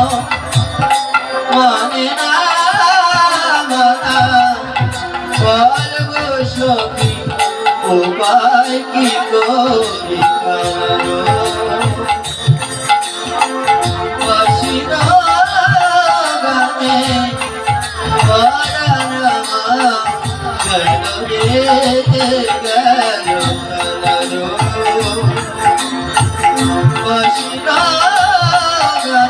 গেল কখনো Thank you.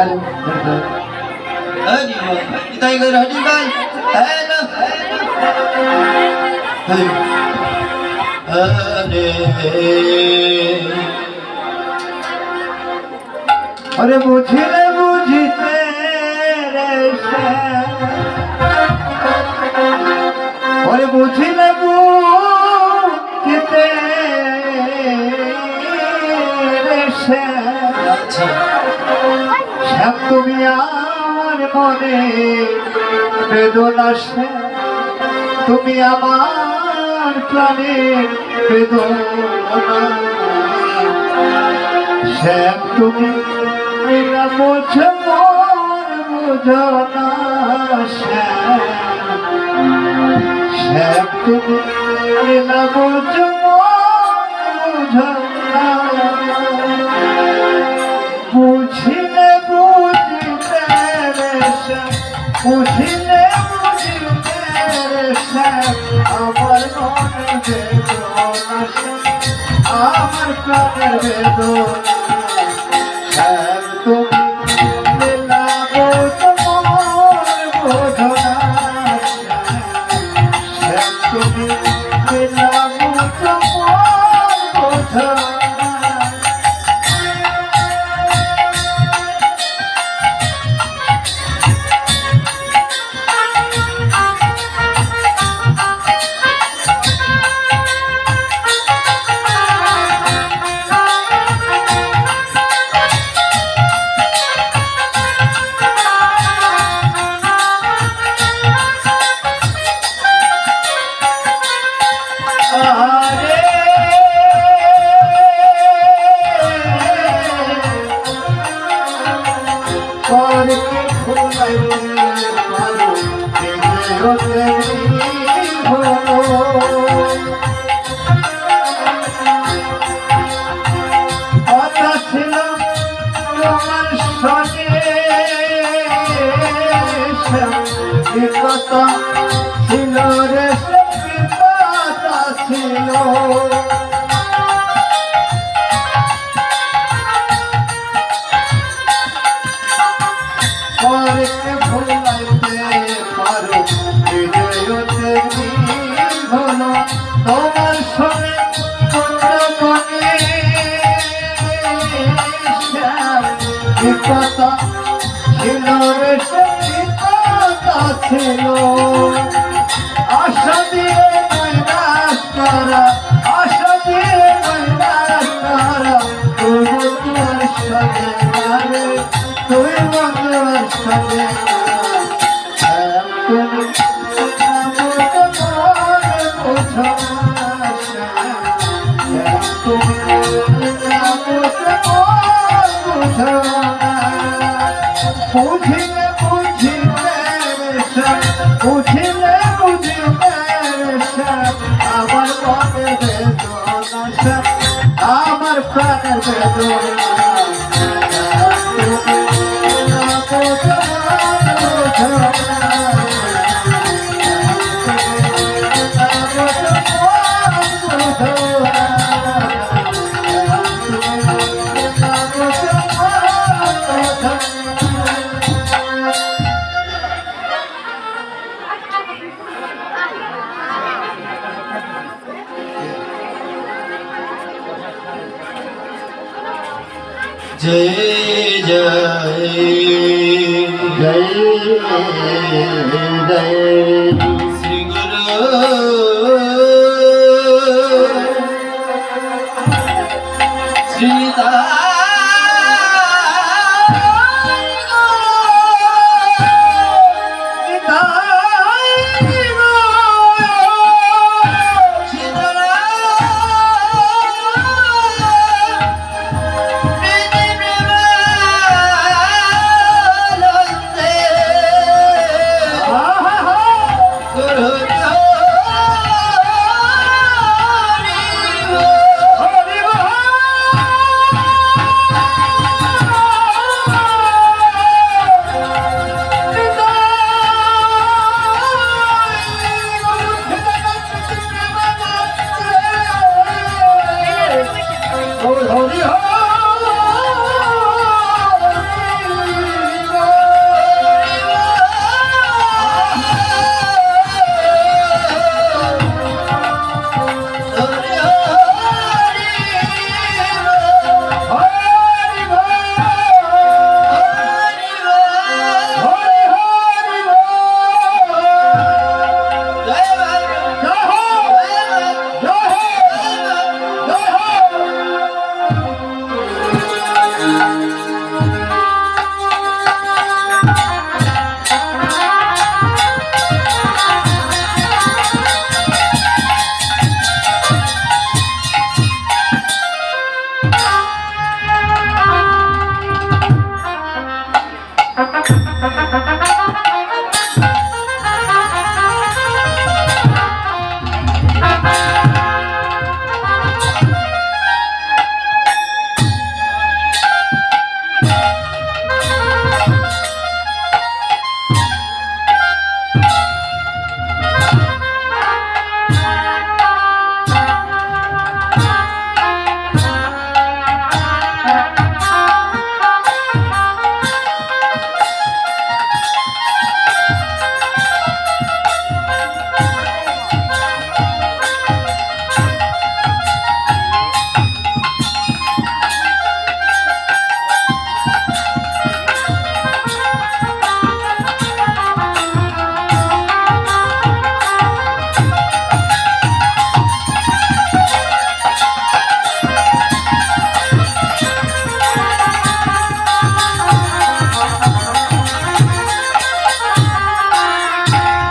Hello Hari বল টাইগার হরি বল হ্যালো হরে আরে বুঝিলে বুঝিতে রে। ওরে বুঝিলে তুমি আমার মনে বেদনা তুমি আমার প্রাণের বেদনা শ্যাম তুমি না বোঝো মন শ্যাম বোঝো শ্যাম আমার মনে আমার প্রাণের বেদনা তুমি তুমি কথা ছিল রে কথা ছিল। পরকে কথা বুঝিলে বুঝিলে আমার মনে বেদনা আমার প্রাণের বেদনা जय जय श्री गुरु